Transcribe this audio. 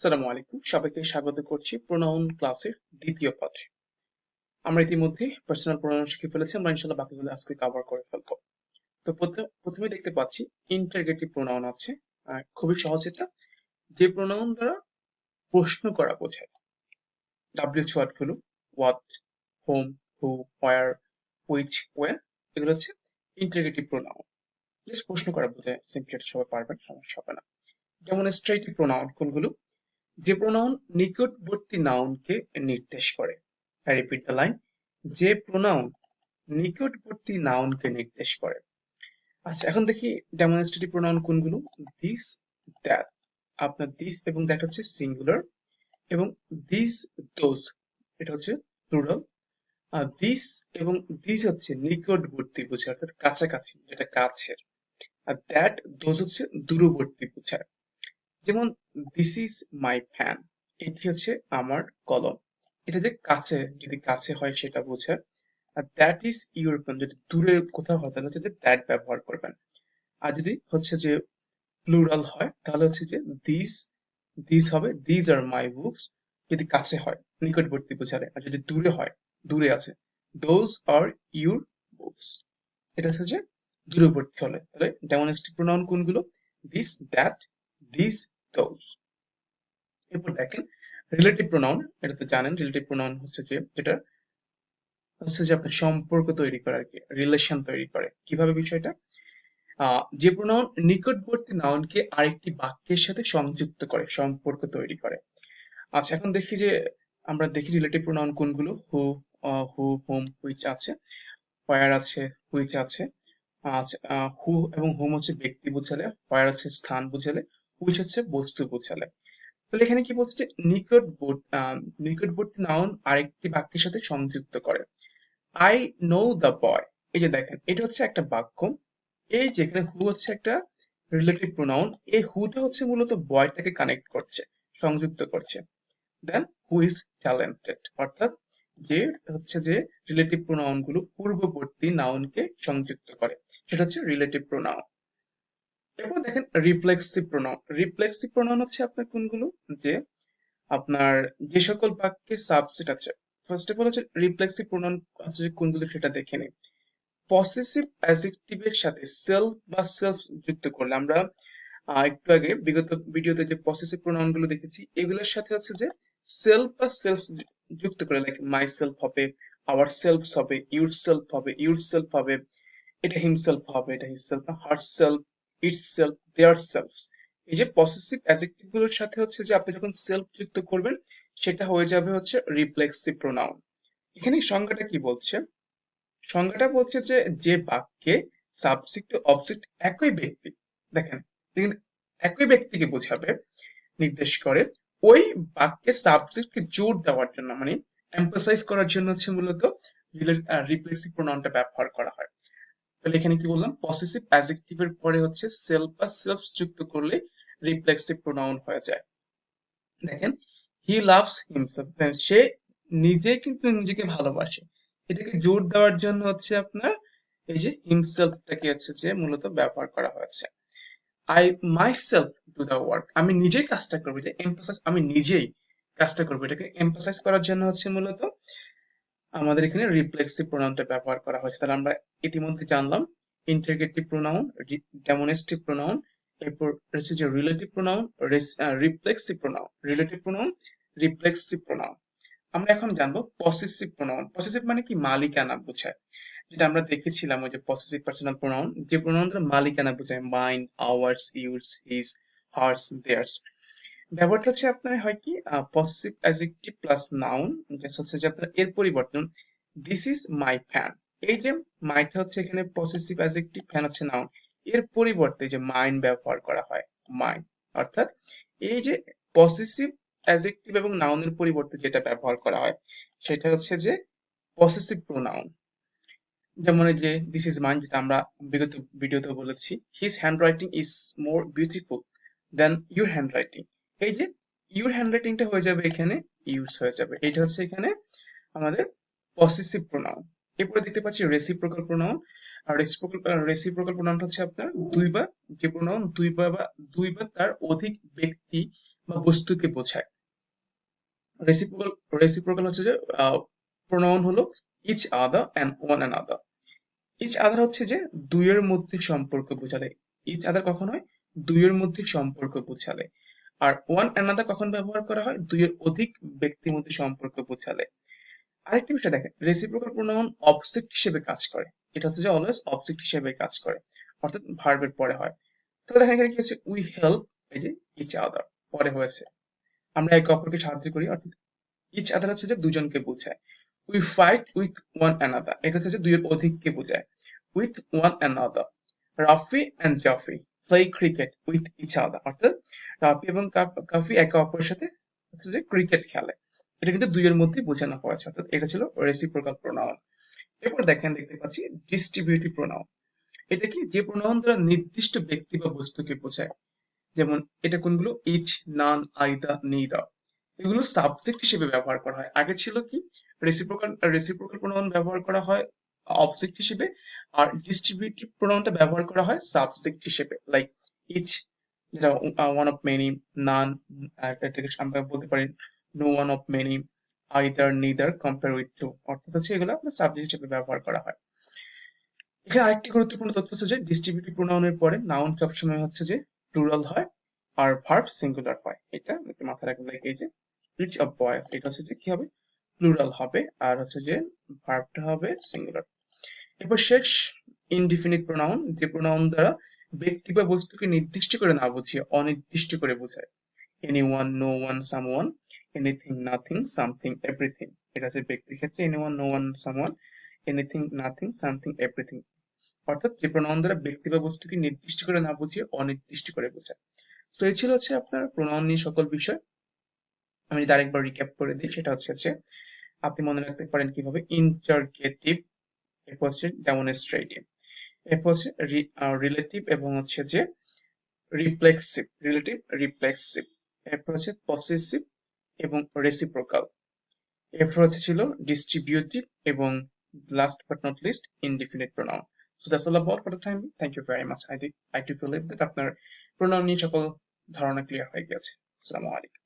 সালামু আলাইকুম। সবাইকে স্বাগত করছি প্রোনাউন ক্লাসের দ্বিতীয় পাঠে আমরা ইতিমধ্যে পার্সোনাল প্রোনাউন শিখে ফেলেছি, আমরা ইনশাল্লাহ বাকিগুলো আজকে কভার করে ফেলব। তো প্রথমে দেখতে পাচ্ছি ইন্টারগেটিভ প্রোনাউন আছে। খুবই সহজ এটা। যে প্রোনাউন দ্বারা প্রশ্ন করা বোঝায়। ডাব্লিউ ওয়ার্ডগুলো what whom who where which when এগুলো হচ্ছে ইন্টারগেটিভ প্রোনাউন জাস্ট প্রশ্ন করা বোঝায়। সিম্পলি সবাই পারবেন, সমস্যা হবে না। যেমন স্ট্রেটিভ প্রোনাউন কোনগুলো? যে প্রোনাউন নিকটবর্তী নাউনকে নির্দেশ করে। রিপিট দ্য লাইন যে প্রোনাউন নিকটবর্তী নাউনকে নির্দেশ করে। আচ্ছা এখন দেখি ডেমনস্ট্রেটিভ প্রোনাউন কোনগুলো? দিস দ্যাট আপনার দিস এবং দ্যাট হচ্ছে সিঙ্গুলার এবং দিস দোজ এটা হচ্ছে প্লুরাল দিস এবং দিস হচ্ছে নিকটবর্তী বোঝায়, অর্থাৎ কাছাকাছি, যেটা কাছের। আর দ্যাট দোজ হচ্ছে দূরবর্তী বোঝায়। যেমন দিস ইজ মাই ফ্যান এটি হচ্ছে আমার কলম। এটা যে কাছে, যদি কাছে হয় সেটা বোঝায় আর দ্যাট ইজ ইউর পেন যদি দূরে কোথাও হয় তাহলে হচ্ছে দ্যাট ব্যবহার করবেন। আর যদি হচ্ছে যে প্লুরাল হয়, তাহলে হচ্ছে যে দিস দিস হবে দিস আর মাই বুকস যদি কাছে হয়, নিকটবর্তী বোঝালে। আর যদি দূরে হয়, দূরে আছে দোজ আর ইউর বুকস এটা হচ্ছে যে দূরবর্তী হলে। তাহলে ডেমনস্ট্রিক প্রোনাউন কোনগুলো? দিস দ্যাট দিস দোজ এরপর দেখেন রিলেটিভ প্রোনাউন এটা তো জানেন রিলেটিভ প্রোনাউন হচ্ছে যে, যেটা হচ্ছে যে আপনার সম্পর্ক তৈরি করে আর কি রিলেশন তৈরি করে। কীভাবে বিষয়টা? যে প্রোনাউন নিকটবর্তী নাউনকে আরেকটি বাক্যের সাথে সংযুক্ত করে, সম্পর্ক তৈরি করে। আচ্ছা এখন দেখি যে, আমরা দেখি রিলেটিভ প্রোনাউন কোনগুলো? হু হু, হোম, হুইচ আছে হোয়ার আছে, হুইচ আছে। আচ্ছা হু এবং হোম হচ্ছে ব্যক্তি বোঝালে হোয়ার হচ্ছে স্থান বোঝালে হচ্ছে বস্তু বোঝালে তাহলে এখানে কি বলছে নিকট নিকটবর্তী নাউন আরেকটি বাক্যের সাথে সংযুক্ত করে। আই নো দ্য বয় এই যে দেখেন, এটা হচ্ছে একটা বাক্য। এই যেখানে হু হচ্ছে একটা রিলেটিভ প্রোনাউন এই হুটা হচ্ছে মূলত বয়টাকে কানেক্ট করছে, সংযুক্ত করছে। দেন হু ইজ ট্যালেন্টেড অর্থাৎ যে হচ্ছে যে রিলেটিভ প্রোনাউনগুলো পূর্ববর্তী নাউনকে সংযুক্ত করে, সেটা হচ্ছে রিলেটিভ প্রোনাউন এরপর দেখেন রিফ্লেক্সিভ প্রোনাউন রিফ্লেক্সিভ প্রোনাউন হচ্ছে আপনার কোনগুলো? যে আপনার যে সকল বাক্যে সাবজেক্ট আছে। ফার্স্ট অফ অল হচ্ছে রিফ্লেক্সিভ প্রোনাউন যে কোনগুলো সেটা দেখে নিই পসেসিভ অ্যাজেক্টিভের সাথে সেলফ বা সেলফ যুক্ত করলে আমরা একটু আগে বিগত ভিডিওতে যে পসেসিভ প্রোনাউনগুলো দেখেছি, এগুলোর সাথে হচ্ছে যে সেলফ বা সেলফ যুক্ত করে লাইক মাই সেলফ হবে আওয়ার সেলফ হবে ইউর সেলফ হবে ইউর সেলফ হবে, এটা হিমসেলফ হবে, এটা himself herself itself their selves এই যে পসেসিভ অ্যাজেক্টিভগুলোর সাথে হচ্ছে যে আপনি যখন সেলফ যুক্ত করবেন, সেটা হয়ে যাবে হচ্ছে রিফ্লেক্সিভ প্রোনাউন এখানে সংজ্ঞাটা কি বলছে? সংজ্ঞাটা বলছে যে যে বাক্যে সাবজেক্ট অবজেক্ট একই ব্যক্তি, দেখেন একই ব্যক্তিকে বোঝাবে, নির্দেশ করে, ওই বাক্যে সাবজেক্টকে জোর দেওয়ার জন্য মানে এমফাসাইজ করার জন্য হচ্ছে মূলত রিপ্লেসিভ প্রোনাউনটা ব্যবহার করা হয়। তাহলে এখানে কি বললাম? পসেসিভ অ্যাজেক্টিভের পরে হচ্ছে সেলফ বা সেলফ যুক্ত করলে রিফ্লেক্সিভ প্রোনাউন হয়ে যায়। দেখেন হি লাভস হিমসেলফ সে নিজে কিন্তু নিজেকে ভালোবাসে। এটাকে জোর দেওয়ার জন্য হচ্ছে আপনার এই যে হিমসেলফটাকে হচ্ছে যে মূলত ব্যবহার করা হয়েছে। I myself do the work আমি নিজেই কাজটা করব। এটা এমফাসাইজ আমি নিজেই কাজটা করব। এটাকে এমফাসাইজ করার জন্য হচ্ছে মূলত আমাদের এখানে রিফ্লেক্সিভ প্রোনাউনটা ব্যবহার করা হয়েছে। তাহলে আমরা ইতিমধ্যে জানলাম ইন্টারগেটিভ প্রোনাউন ডেমোনেস্টিভ প্রোনাউন এরপর হচ্ছে যে relative pronoun reflexive pronoun relative pronoun reflexive pronoun আমরা এখন জানব পসেসিভ প্রোনাউন পসেসিভ মানে কি? মালিকানা বোঝায়। যেটা আমরা দেখেছিলাম ওই যে পসেসিভ পার্সোনাল প্রোনাউন যে প্রোনাউনটা মালিকানা বোঝায় mine ours yours his hers theirs ব্যাপারটা হচ্ছে আপনার হয় কি পসেসিভ অ্যাজেক্টিভ প্লাস নাউন হচ্ছে যে আপনার এর পরিবর্তন দিস ইজ মাই ফ্যান এই যে মাইটা হচ্ছে এখানে পসেসিভ অ্যাজেক্টিভ ফ্যান হচ্ছে নাউন এর পরিবর্তে যে মাইন্ড ব্যবহার করা হয় মাইন অর্থাৎ এই যে পসেসিভ অ্যাজেক্টিভ এবং নাউনের পরিবর্তে যেটা ব্যবহার করা হয়, সেটা হচ্ছে যে পসেসিভ প্রোনাউন যেমন এই যে দিস ইজ মাইন যেটা আমরা বিগত ভিডিওতে বলেছি his handwriting is more beautiful than your handwriting এই যে ইউর হ্যান্ড রাইটিংটা হয়ে যাবে এখানে ইউজ হয়ে যাবে। এটা হচ্ছে এখানে আমাদের পসেসিভ প্রোনাউন এরপরে দেখতে পাচ্ছি রেসিপ্রোকাল প্রোনাউন আর রেসিপ্রোকাল প্রোনাউনটা হচ্ছে আপনার দুই বা, যে প্রোনাউন দুই বা দুই বা তার অধিক ব্যক্তি বা বস্তুকে বোঝায়। রেসিপ্রোকাল রেসিপ্রোকাল হচ্ছে যে প্রোনাউন হলো each other and one and other each other হচ্ছে যে দুইয়ের মধ্যে সম্পর্ক বোঝালে। ইচ আদার কখন হয়? দুইয়ের মধ্যে সম্পর্ক বোঝালে। আর ওয়ান অ্যানাদার কখন ব্যবহার করা হয়? দুইয়ের অধিক ব্যক্তির মধ্যে সম্পর্ক বোঝালে। আরেকটি বিষয় দেখেন রেসিপ্রোকাল প্রোনাউন অবজেক্ট হিসেবে কাজ করে। এটা হচ্ছে যে অলওয়েজ অবজেক্ট হিসেবে কাজ করে, অর্থাৎ ভার্বের পরে হয়। তো দেখেন এখানে কি হচ্ছে উই হেল্প এই যে ইচ আদার পরে হয়েছে। আমরা একে অপরকে সাহায্য করি, অর্থাৎ ইচ আদার হচ্ছে যে দুজনকে বোঝায়। We fight with one another এটা হচ্ছে যে দুইয়ের অধিককে বোঝায়। With one another Rafi and Jafi. Play cricket with each other অর্থাৎ রাফি এবং কাফি একে অপরের সাথে যে ক্রিকেট খেলে। এটা কিন্তু দুইয়ের মধ্যে বোঝানো হয়েছে। অর্থাৎ এটা ছিল রেসিপ্রোকাল প্রোনাউন এরপর দেখেন, দেখতে পাচ্ছি ডিস্ট্রিবিউটিভ প্রোনাউন এটা কি? যে প্রোনাউন দ্বারা নির্দিষ্ট ব্যক্তি বা বস্তুকে বোঝায়। যেমন, এটা কোনগুলো? ইচ নান আইদা নিদা এগুলো সাবজেক্ট হিসেবে ব্যবহার করা হয়। আগে ছিল কি? রেসিপ্রোকাল রেসিপ্রোকাল প্রোনাউন ব্যবহার করা হয়। অবজেক্ট হিসেবে আর ডিস্ট্রিবিউটিভ প্রোনাউনটা ব্যবহার করা হয় সাবজেক্ট হিসেবে। লাইক ইচ যেটা ওয়ান অফ মেনি নান এটাকে আমরা বলতে পারি no one of many either neither compare with two অর্থাৎ হচ্ছে এগুলো সাবজেক্ট হিসেবে ব্যবহার করা হয়। এখানে আরেকটি গুরুত্বপূর্ণ তথ্য হচ্ছে যে ডিস্ট্রিবিউটিভ প্রোনাউনের পরে নাউন সবসময় হচ্ছে যে প্লুরাল হয় আর ভার্ব সিঙ্গুলার হয়। এটা একটু মাথায় রাখবেন, like এই যে ইচ অফ বয়েস এটা হচ্ছে যে কি হবে? প্লুরাল হবে। আর হচ্ছে যে ভার্বটা হবে সিঙ্গুলার এরপর শেষ ইনডিফিনিট প্রোনাউন যে প্রোনাউন দ্বারা ব্যক্তি বা বস্তুকে নির্দিষ্ট করে না বুঝিয়ে, অনির্দিষ্ট করে বোঝায়। Anyone no one someone anything nothing something everything এটা হচ্ছে ব্যক্তির ক্ষেত্রে anyone no one someone anything nothing something everything অর্থাৎ যে প্রোনাউন দ্বারা ব্যক্তি বা বস্তুকে নির্দিষ্ট করে না বুঝিয়ে, অনির্দিষ্ট করে বোঝায়। তো এই ছিল হচ্ছে আপনার প্রোনাউন নিয়ে সকল বিষয়। আমি যদি আরেকবার রিক্যাপ করে দিই, সেটা হচ্ছে আপনি মনে রাখতে পারেন কীভাবে ইন্টারগেটিভ এরপর হচ্ছে ডেমনস্ট্রেটিভ এরপর হচ্ছে রিলেটিভ এবং হচ্ছে যে রিফ্লেক্সিভ রিলেটিভ রিফ্লেক্সিভ এরপর হচ্ছে পসেসিভ এবং রেসিপ্রোকাল এরপর হচ্ছে ছিল ডিস্ট্রিবিউটিভ এবং but not least indefinite pronoun so that's all about for the time thank you very much I think I too feel that আপনার প্রোনাউন নিয়ে সকল ধারণা ক্লিয়ার হয়ে গেছে। আসসালামু আলাইকুম।